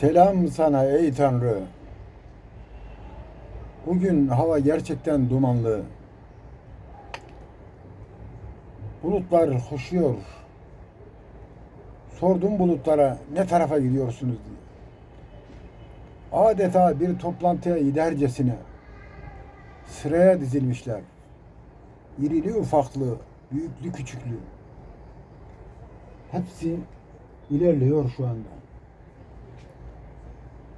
Selam sana ey Tanrı. Bugün hava gerçekten dumanlı. Bulutlar koşuyor. Sordum bulutlara ne tarafa gidiyorsunuz diye. Adeta bir toplantıya gidercesine sıraya dizilmişler. İrili ufaklı, büyüklü küçüklü. Hepsi ilerliyor şu anda.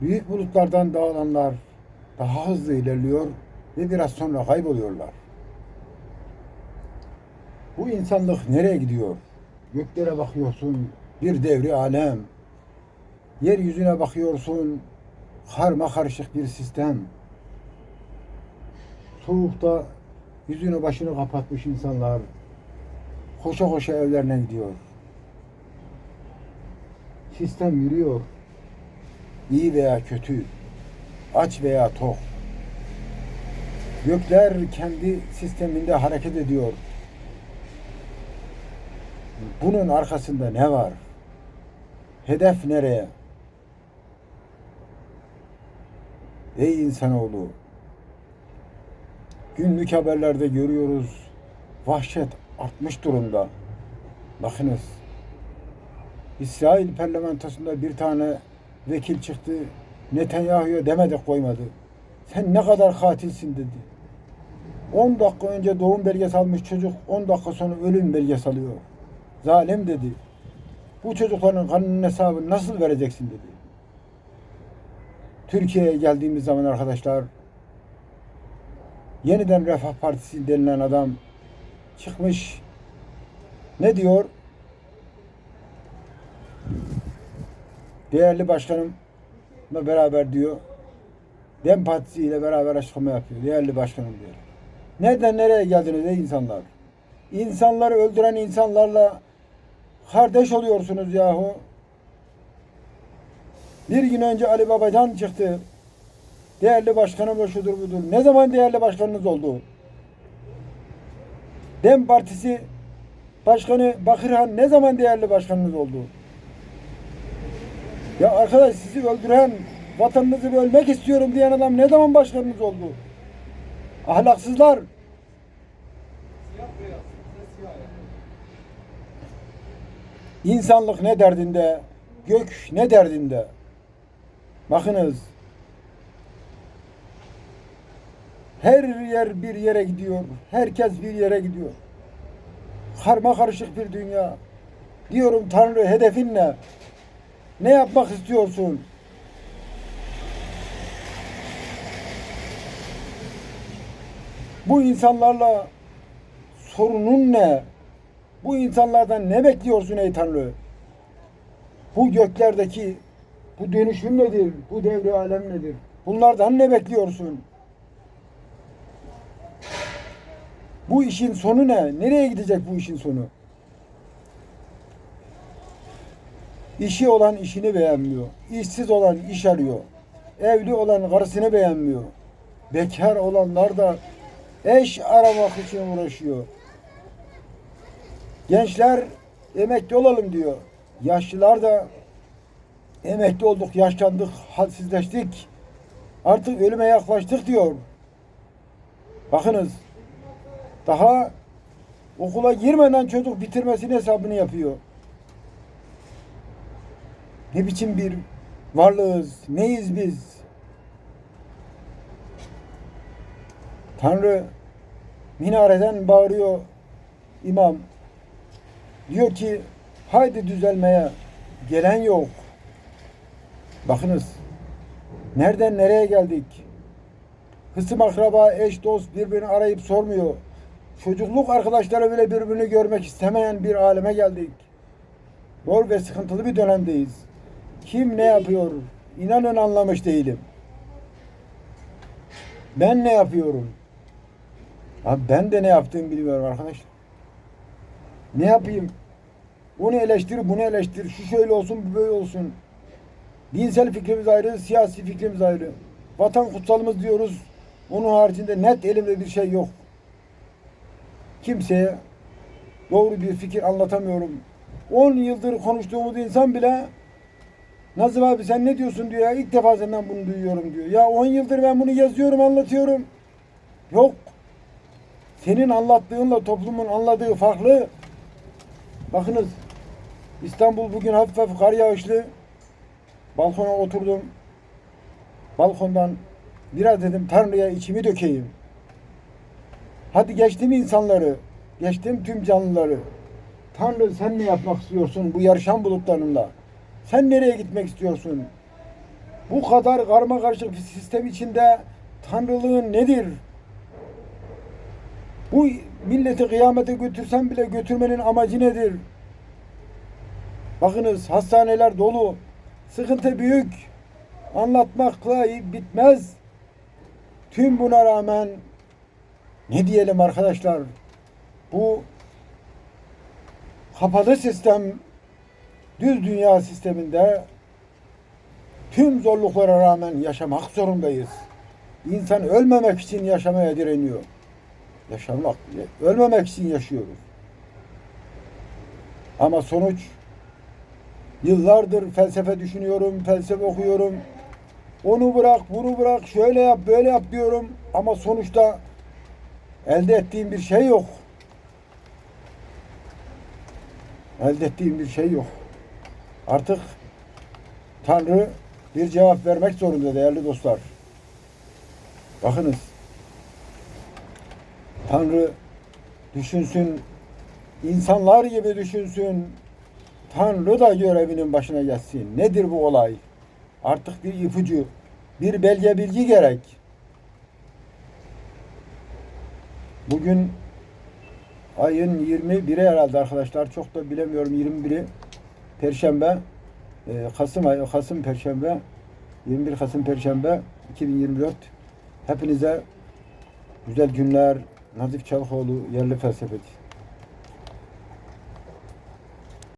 Büyük bulutlardan dağılanlar daha hızlı ilerliyor ve biraz sonra kayboluyorlar. Bu insanlık nereye gidiyor? Göklere bakıyorsun, bir devri alem. Yeryüzüne bakıyorsun, karma karışık bir sistem. Soğukta yüzünü başını kapatmış insanlar koşa koşa evlerine gidiyor. Sistem yürüyor. İyi veya kötü, aç veya tok. Gökler kendi sisteminde hareket ediyor. Bunun arkasında ne var? Hedef nereye? Ey insanoğlu! Günlük haberlerde görüyoruz. Vahşet artmış durumda. Bakınız. İsrail parlamentosunda bir tane vekil çıktı. Netanyahu'ya demedik koymadı. Sen ne kadar katilsin dedi. 10 dakika önce doğum belgesi almış çocuk 10 dakika sonra ölüm belgesi alıyor. Zalim dedi. Bu çocukların kanının hesabını nasıl vereceksin dedi. Türkiye'ye geldiğimiz zaman arkadaşlar yeniden Refah Partisi denilen adam çıkmış ne diyor? Değerli başkanımla beraber diyor. Dem Partisi ile beraber açıklama yapıyor. Değerli başkanım diyor. Nereden nereye geldiniz ey insanlar? İnsanları öldüren insanlarla kardeş oluyorsunuz yahu. Bir gün önce Ali Babacan çıktı. Değerli başkanım şudur budur. Ne zaman değerli başkanınız oldu? Dem Partisi Başkanı Bakırhan ne zaman değerli başkanınız oldu? Ya arkadaş sizi öldüren, vatanınızı bölmek istiyorum diyen adam ne zaman başkanınız oldu? Ahlaksızlar. İnsanlık ne derdinde? Gök ne derdinde? Bakınız. Her yer bir yere gidiyor. Herkes bir yere gidiyor. Karma karışık bir dünya. Diyorum Tanrı hedefin ne? Ne yapmak istiyorsun? Bu insanlarla sorunun ne? Bu insanlardan ne bekliyorsun ey Tanrı? Bu göklerdeki bu dönüşüm nedir? Bu devri alem nedir? Bunlardan ne bekliyorsun? Bu işin sonu ne? Nereye gidecek bu işin sonu? İşi olan işini beğenmiyor. İşsiz olan iş arıyor. Evli olan karısını beğenmiyor. Bekar olanlar da eş aramak için uğraşıyor. Gençler emekli olalım diyor. Yaşlılar da emekli olduk, yaşlandık, halsizleştik. Artık ölüme yaklaştık diyor. Bakınız daha okula girmeden çocuk bitirmesinin hesabını yapıyor. Ne biçim bir varlığız, neyiz biz? Tanrı minareden bağırıyor imam. Diyor ki haydi düzelmeye gelen yok. Bakınız nereden nereye geldik? Hısım akraba, eş, dost birbirini arayıp sormuyor. Çocukluk arkadaşları bile birbirini görmek istemeyen bir aleme geldik. Zor ve sıkıntılı bir dönemdeyiz. Kim ne yapıyor? İnanın anlamış değilim. Ben ne yapıyorum? Abi ben de ne yaptığımı bilmiyorum arkadaşlar. Ne yapayım? Onu eleştir, bunu eleştir. Şu şöyle olsun, bu böyle olsun. Dinsel fikrimiz ayrı, siyasi fikrimiz ayrı. Vatan kutsalımız diyoruz. Onun haricinde net elimde bir şey yok. Kimseye doğru bir fikir anlatamıyorum. 10 yıldır konuştuğumuz insan bile Nazım abi sen ne diyorsun diyor ya. İlk defa senden bunu duyuyorum diyor. Ya 10 yıldır ben bunu yazıyorum anlatıyorum. Yok. Senin anlattığınla toplumun anladığı farklı. Bakınız İstanbul bugün hafif hafif kar yağışlı. Balkona oturdum. Balkondan biraz dedim Tanrı'ya içimi dökeyim. Hadi geçtim insanları. Geçtim tüm canlıları. Tanrı sen ne yapmak istiyorsun bu yarışan bulutlarında? Sen nereye gitmek istiyorsun? Bu kadar karma karışık bir sistem içinde Tanrılığın nedir? Bu milleti kıyamete götürsen bile götürmenin amacı nedir? Bakınız hastaneler dolu. Sıkıntı büyük. Anlatmakla bitmez. Tüm buna rağmen ne diyelim arkadaşlar? Bu kapalı sistem düz dünya sisteminde tüm zorluklara rağmen yaşamak zorundayız. İnsan ölmemek için yaşamaya direniyor. Yaşamak, ölmemek için yaşıyoruz. Ama sonuç yıllardır felsefe düşünüyorum, felsefe okuyorum. Onu bırak, bunu bırak, şöyle yap, böyle yap diyorum. Ama sonuçta elde ettiğim bir şey yok. Elde ettiğim bir şey yok. Artık Tanrı bir cevap vermek zorunda değerli dostlar. Bakınız. Tanrı düşünsün, insanlar gibi düşünsün. Tanrı da görevinin başına geçsin. Nedir bu olay? Artık bir ipucu, bir belge bilgi gerek. Bugün ayın 21'i herhalde arkadaşlar. Çok da bilemiyorum 21'i. Perşembe. Ee, Kasım ayı, Kasım Perşembe. 21 Kasım Perşembe 2024. Hepinize güzel günler. Nazif Çalıkoğlu yerli felsefeci.